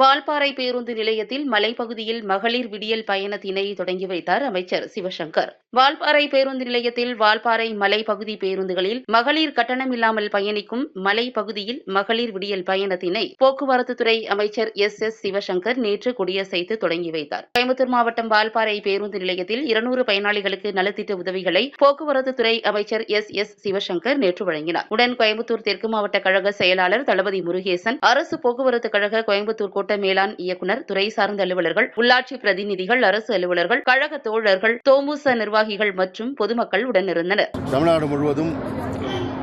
வால்பாறை பேருந்து நிலையத்தில் மலைப்பகுதியில் மகளிர் விடியல் பயணத்தினை தொடங்கி வைத்தார் அமைச்சர் சிவசங்கர். வால்பாறை பேருந்து நிலையத்தில் வால்பாறை மலைப்பகுதி பேருந்துகளில் மகளிர் கட்டணம் இல்லாமல் பயணிக்கும் மலைப்பகுதியில் மகளிர் விடியல் பயணத்தினை போக்குவரத்துத்துறை அமைச்சர் எஸ் எஸ் சிவசங்கர் நேற்று கொடியசைத்து தொடங்கி வைத்தார். கோயம்புத்தூர் மாவட்டம் வால்பாறை பேருந்து நிலையத்தில் இருநூறு பயனாளிகளுக்கு நலத்திட்ட உதவிகளை போக்குவரத்துத்துறை அமைச்சர் எஸ் எஸ் சிவசங்கர் நேற்று வழங்கினார். உடன் கோயம்புத்தூர் தெற்கு மாவட்ட கழக செயலாளர் தளபதி முருகேசன் அரசு போக்குவரத்து கழக கோயம்புத்தூர் கோட்ட மேலாண் இயக்குநர் துறை சார்ந்த அலுவலர்கள் உள்ளாட்சி பிரதிநிதிகள் அரசு அலுவலர்கள் கழக தோழர்கள் தோமுச நிர்வாகிகள் மற்றும் பொதுமக்கள் உடனிருந்தனர். தமிழ்நாடு முழுவதும்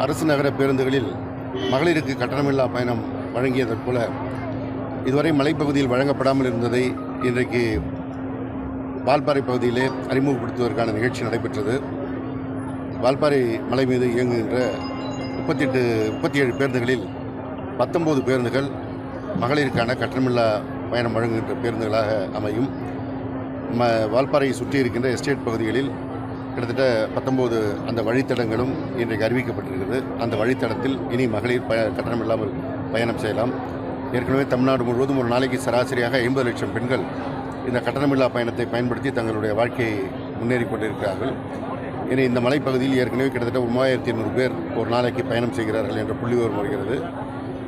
அரசு நகர பேருந்துகளில் மகளிருக்கு கட்டணமில்லா பயணம் வழங்கியதைப் போல இதுவரை மலைப்பகுதியில் வழங்கப்படாமல் இருந்ததை இன்றைக்கு வால்பாறை பகுதியிலே அறிமுகப்படுத்துவதற்கான நிகழ்ச்சி நடைபெற்றது. வால்பாறை மலை மீது இயங்குகின்ற முப்பத்தெட்டு முப்பத்தி ஏழு பேருந்துகளில் பத்தொம்போது பேருந்துகள் மகளிருக்கான கட்டணமில்லா பயணம் வழங்குகின்ற பேருந்துகளாக அமையும். ம வால்பாறையை சுற்றி இருக்கின்ற எஸ்டேட் பகுதிகளில் கிட்டத்தட்ட பத்தொம்போது அந்த வழித்தடங்களும் இன்றைக்கு அறிவிக்கப்பட்டிருக்கிறது. அந்த வழித்தடத்தில் இனி மகளிர் ப கட்டணம் இல்லாமல் பயணம் செய்யலாம். ஏற்கனவே தமிழ்நாடு முழுவதும் ஒரு நாளைக்கு சராசரியாக ஐம்பது லட்சம் பெண்கள் இந்த கட்டணமில்லா பயணத்தை பயன்படுத்தி தங்களுடைய வாழ்க்கையை முன்னேறி கொண்டிருக்கிறார்கள். இனி இந்த மலைப்பகுதியில் ஏற்கனவே கிட்டத்தட்ட ஒரு மூவாயிரத்தி ஐநூறு பேர் ஒரு நாளைக்கு பயணம் செய்கிறார்கள் என்ற புள்ளி விவரம் வருகிறது.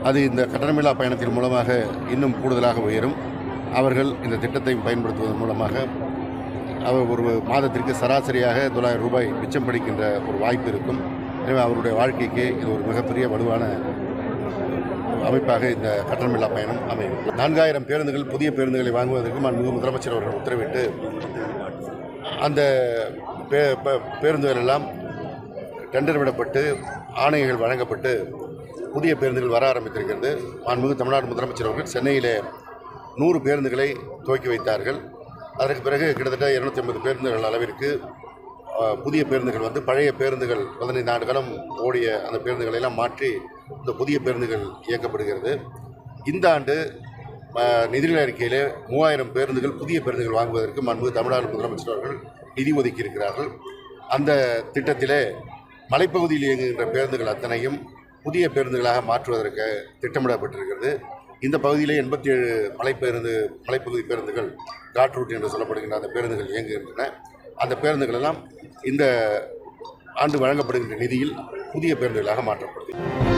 அது இந்த கட்டணமில்லா பயணத்தின் மூலமாக இன்னும் கூடுதலாக உயரும். அவர்கள் இந்த திட்டத்தை பயன்படுத்துவதன் மூலமாக அவர் ஒரு மாதத்திற்கு சராசரியாக தொள்ளாயிரம் ரூபாய் மிச்சம் படிக்கின்ற ஒரு வாய்ப்பு இருக்கும். எனவே அவருடைய வாழ்க்கைக்கு இது ஒரு மிகப்பெரிய வலுவான அமைப்பாக இந்த கட்டணமில்லா பயணம் அமையும். நான்காயிரம் பேருந்துகள் புதிய பேருந்துகளை வாங்குவதற்கு மாண்புமிகு முதலமைச்சர் அவர்கள் உத்தரவிட்டு அந்த பே பேருந்துகள் எல்லாம் டெண்டர் விடப்பட்டு ஆணைகள் வழங்கப்பட்டு புதிய பேருந்துகள் வர ஆரம்பித்திருக்கிறது. மாண்புமிகு தமிழ்நாடு முதலமைச்சர் அவர்கள் சென்னையிலே நூறு பேருந்துகளை துவக்கி வைத்தார்கள். அதற்கு பிறகு கிட்டத்தட்ட இருநூத்தி ஐம்பது பேருந்துகள் அளவிற்கு புதிய பேருந்துகள் வந்து பழைய பேருந்துகள் பதினைந்து ஆண்டு காலம் ஓடிய அந்த பேருந்துகளை எல்லாம் மாற்றி இந்த புதிய பேருந்துகள் இயக்கப்படுகிறது. இந்த ஆண்டு நிதிநிலை அறிக்கையிலே மூவாயிரம் பேருந்துகள் புதிய பேருந்துகள் வாங்குவதற்கு மன்பு தமிழ்நாடு முதலமைச்சர் அவர்கள் நிதி ஒதுக்கி இருக்கிறார்கள் அந்த திட்டத்திலே மலைப்பகுதியில் இயங்குகின்ற பேருந்துகள் அத்தனையும் புதிய பேருந்துகளாக மாற்றுவதற்கு திட்டமிடப்பட்டிருக்கிறது. இந்த பகுதியிலே எண்பத்தி ஏழு மலைப்பேருந்து மலைப்பகுதி பேருந்துகள் காட் ரூட் என்று சொல்லப்படுகின்ற அந்த பேருந்துகள் இயங்குகின்றன. அந்த பேருந்துகள் எல்லாம் இந்த ஆண்டு வழங்கப்படுகின்ற நிதியில் புதிய பேருந்துகளாக மாற்றப்படுகிறது